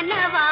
கனவா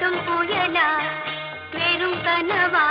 புயலா வெறும் கனவா